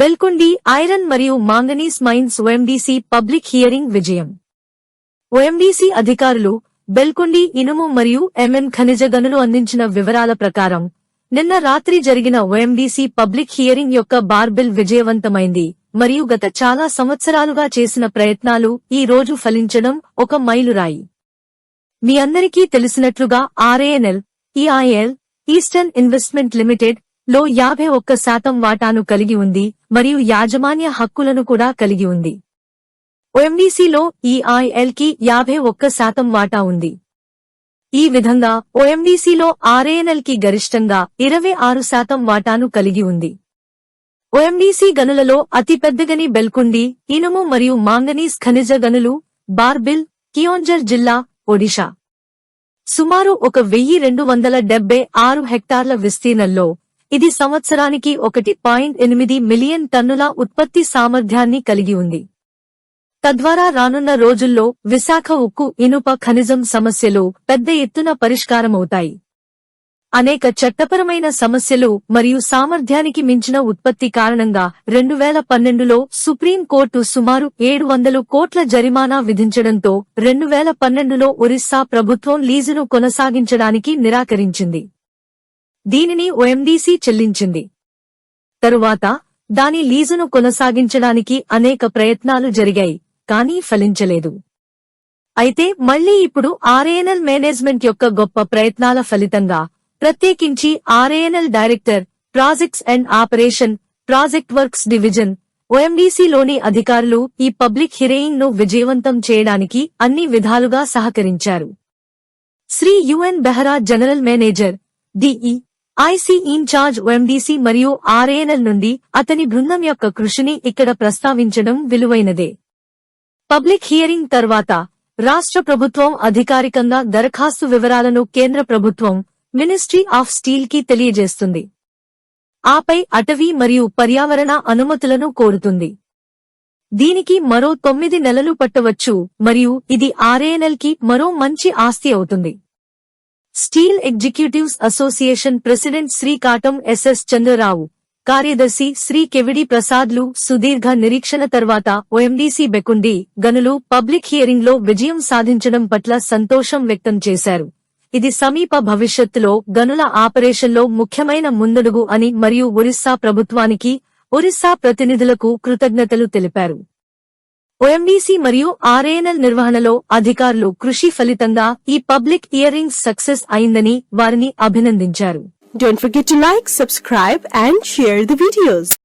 బెల్కొండి iron మరియు manganese mines OMDC public hearing విజయం. OMDC అధికారులు బెల్కొండి ఇనుము మరియు ఎంఎం ఖనిజ గనులు అందించిన వివరాల ప్రకారం నిన్న రాత్రి జరిగిన ఓఎండీసీ పబ్లిక్ హియరింగ్ యొక్క బార్బిల్ విజయవంతమైంది మరియు గత చాలా సంవత్సరాలుగా చేసిన ప్రయత్నాలు ఈ రోజు ఫలించడం ఒక మైలురాయి. మీ అందరికీ తెలిసినట్లుగా RANL EIL eastern investment limited లో యాభై ఒక్క శాతం వాటాను కలిగి ఉంది మరియు యాజమాన్య హక్కులను కూడా కలిగి ఉంది. ఓఎండీసీలో ఈఐఎల్కి యాభై ఒక్క శాతం వాటా ఉంది. ఈ విధంగా ఓఎండీసీలో ఆర్ఏఎన్ఎల్కి గరిష్టంగా ఇరవై ఆరు శాతం వాటాను కలిగి ఉంది. ఓఎండీసీ గనులలో అతిపెద్దగని బెల్కుండి ఇనుము మరియు మాంగనీస్ ఖనిజ గనులు బార్బిల్ కియోంజర్ జిల్లా ఒడిషా సుమారు ఒక వెయ్యి రెండు వందల డెబ్బై ఆరు హెక్టార్ల విస్తీర్ణంలో ఇది సంవత్సరానికి ఒకటి పాయింట్ ఎనిమిది మిలియన్ టన్నుల ఉత్పత్తి సామర్థ్యాన్ని కలిగి ఉంది. తద్వారా రానున్న రోజుల్లో విశాఖ ఉక్కు ఇనుప ఖనిజం సమస్యలు పెద్ద ఎత్తున పరిష్కారమవుతాయి. అనేక చట్టపరమైన సమస్యలు మరియు సామర్థ్యానికి మించిన ఉత్పత్తి కారణంగా రెండు వేల పన్నెండులో సుప్రీంకోర్టు సుమారు ఏడు వందలు కోట్ల జరిమానా విధించడంతో రెండు వేల పన్నెండులో ఒరిస్సా ప్రభుత్వం లీజును కొనసాగించడానికి నిరాకరించింది. దీనిని ఓఎండీసీ చెల్లించింది. తరువాత దాని లీజును కొనసాగించడానికి అనేక ప్రయత్నాలు జరిగాయి కానీ ఫలించలేదు. అయితే మళ్ళీ ఇప్పుడు ఆర్ఏఎన్ఎల్ మేనేజ్మెంట్ యొక్క గొప్ప ప్రయత్నాల ఫలితంగా ప్రత్యేకించి RANL director projects and operation project works division ఓఎండీసీలోని అధికారులు ఈ పబ్లిక్ హిరేయింగ్ను విజయవంతం చేయడానికి అన్ని విధాలుగా సహకరించారు. Shri UN Behera general manager DE IC incharge MDC మరియు ఆర్ఏఎన్ఎల్ నుండి అతని బృందం యొక్క కృషిని ఇక్కడ ప్రస్తావించడం విలువైనదే. పబ్లిక్ హియరింగ్ తర్వాత రాష్ట్ర ప్రభుత్వం అధికారికంగా దరఖాస్తు వివరాలను కేంద్ర ప్రభుత్వం మినిస్ట్రీ ఆఫ్ స్టీల్కి తెలియజేస్తుంది. ఆపై అటవీ మరియు పర్యావరణ అనుమతులను కోరుతుంది. దీనికి మరో తొమ్మిది నెలలు పట్టవచ్చు మరియు ఇది ఆర్ఏఎన్ఎల్కి మరో మంచి ఆస్తి అవుతుంది. Steel executives association president Shri Katam SS Chandrarao కార్యదర్శి శ్రీ కెవిడి ప్రసాద్లు సుదీర్ఘ నిరీక్షణ తర్వాత ఓఎండీసీ బెకుండి గనులు పబ్లిక్ హియరింగ్లో విజయం సాధించడం పట్ల సంతోషం వ్యక్తం చేశారు. ఇది సమీప భవిష్యత్తులో గనుల ఆపరేషన్లో ముఖ్యమైన ముందడుగు అని మరియు ఒరిస్సా ప్రభుత్వానికి ఒరిస్సా ప్రతినిధులకు కృతజ్ఞతలు తెలిపారు. ఓఎండీసీ మరియు ఆర్ఏఎన్ఎల్ నిర్వహణలో అధికారులు కృషి ఫలితంగా ఈ పబ్లిక్ ఇయరింగ్స్ సక్సెస్ అయిందని వారిని అభినందించారు. Don't forget to like subscribe and share the videos